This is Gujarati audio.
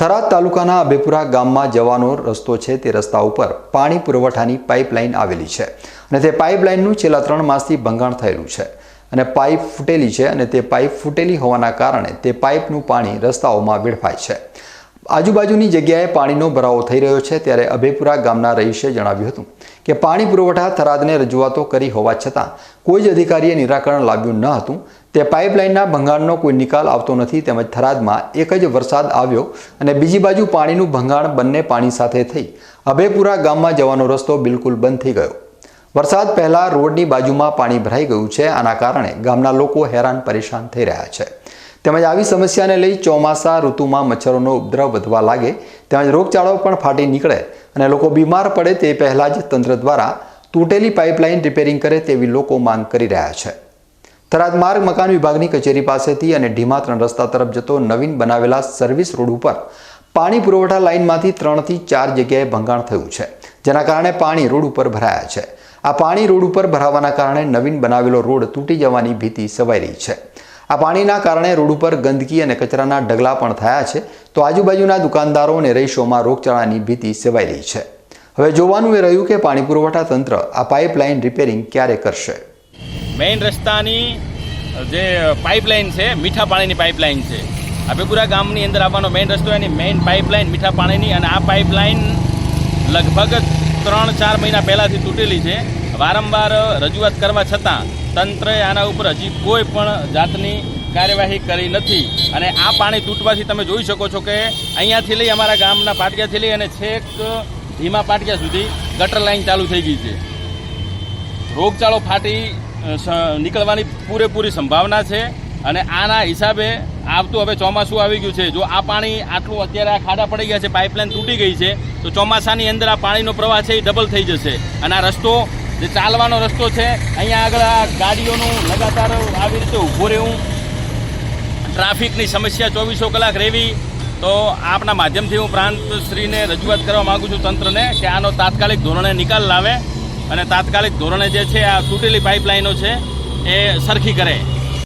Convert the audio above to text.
થરાદ તાલુકાના અભેપુરા ગામમાં જવાનો રસ્તો છે તે રસ્તા ઉપર પાણી પુરવઠાની પાઇપલાઇન આવેલી છે અને તે પાઇપલાઇનનું છેલ્લા ત્રણ માસથી ભંગાણ થયેલું છે અને પાઇપ ફૂટેલી છે અને તે પાઇપ ફૂટેલી હોવાના કારણે તે પાઇપનું પાણી રસ્તાઓમાં વેડફાય છે. આજુબાજુની જગ્યાએ પાણીનો ભરાવો થઈ રહ્યો છે ત્યારે અભેપુરા ગામના રહીશે જણાવ્યું હતું કે પાણી પુરવઠા થરાદને રજૂઆતો કરી હોવા છતાં કોઈ જ અધિકારીએ નિરાકરણ લાવ્યું ન હતું. તે પાઇપલાઇનના ભંગાણનો કોઈ નિકાલ આવતો નથી તેમજ થરાદમાં એક જ વરસાદ આવ્યો અને બીજી બાજુ પાણીનું ભંગાણ બંને પાણી સાથે થઈ. અભેપુરા ગામમાં જવાનો રસ્તો બિલકુલ બંધ થઈ ગયો. વરસાદ પહેલાં રોડની બાજુમાં પાણી ભરાઈ ગયું છે. આના કારણે ગામના લોકો હેરાન પરેશાન થઈ રહ્યા છે. તેમજ આવી સમસ્યાને લઈ ચોમાસા ઋતુમાં મચ્છરોનો ઉપદ્રવ વધવા લાગે, તેમજ રોગચાળો પણ ફાટી નીકળે અને લોકો બીમાર પડે તે પહેલાં જ તંત્ર દ્વારા તૂટેલી પાઇપલાઇન રિપેરિંગ કરે તેવી લોકો માંગ કરી રહ્યા છે. થરાદ માર્ગ મકાન વિભાગની કચેરી પાસેથી અને ઢીમા ત્રણ રસ્તા તરફ જતો નવીન બનાવેલા સર્વિસ રોડ ઉપર પાણી પુરવઠા લાઇનમાંથી ત્રણથી ચાર જગ્યાએ ભંગાણ થયું છે, જેના કારણે પાણી રોડ ઉપર ભરાયા છે. આ પાણી રોડ ઉપર ભરાવાના કારણે નવીન બનાવેલો રોડ તૂટી જવાની ભીતિ સવાઈ રહી છે. આ પાણીના કારણે રોડ ઉપર ગંદકી અને કચરાના ઢગલા પણ થયા છે. તો આજુબાજુના દુકાનદારો અને રહીશોમાં રોગચાળાની ભીતિ સેવાઈ રહી છે. હવે જોવાનું એ રહ્યું કે પાણી પુરવઠા તંત્ર આ પાઇપલાઇન રિપેરિંગ ક્યારે કરશે? મેઇન રસ્તાની જે પાઇપલાઇન છે, મીઠા પાણીની પાઇપલાઇન છે. આબેપુરા ગામની અંદર આવવાનો મેઇન રસ્તો, એની મેઇન પાઇપલાઇન મીઠા પાણીની અને આ પાઇપલાઇન લગભગ ત્રણ ચાર મહિના પહેલાંથી તૂટેલી છે. વારંવાર રજૂઆત કરવા છતાં તંત્રએ આના ઉપર હજી કોઈ પણ જાતની કાર્યવાહી કરી નથી. અને આ પાણી તૂટવાથી તમે જોઈ શકો છો કે અહીંયાથી લઈ અમારા ગામના પાટિયાથી લઈ અને છેક ધીમા પાટિયા સુધી ગટર લાઈન ચાલુ થઈ ગઈ છે. રોગચાળો ફાટી નીકળવાની પૂરેપૂરી સંભાવના છે અને આના હિસાબે આવતું હવે ચોમાસું આવી ગયું છે. જો આ પાણી આટલું અત્યારે આ ખાડા પડી ગયા છે, પાઇપલાઇન તૂટી ગઈ છે, તો ચોમાસાની અંદર આ પાણીનો પ્રવાહ છે એ ડબલ થઈ જશે. અને આ રસ્તો જે ચાલવાનો રસ્તો છે, અહીંયા આગળ આ ગાડીઓનું લગાતાર આવી રીતે ઊભું રહેવું. ટ્રાફિકની સમસ્યા ચોવીસો કલાક રહેવી. તો આપના માધ્યમથી હું પ્રાંતશ્રીને રજૂઆત કરવા માગું છું તંત્રને કે આનો તાત્કાલિક ધોરણે નિકાલ લાવે અને તાત્કાલિક ધોરણે જે છે આ તૂટેલી પાઇપલાઇનો છે, એ સરખી કરે.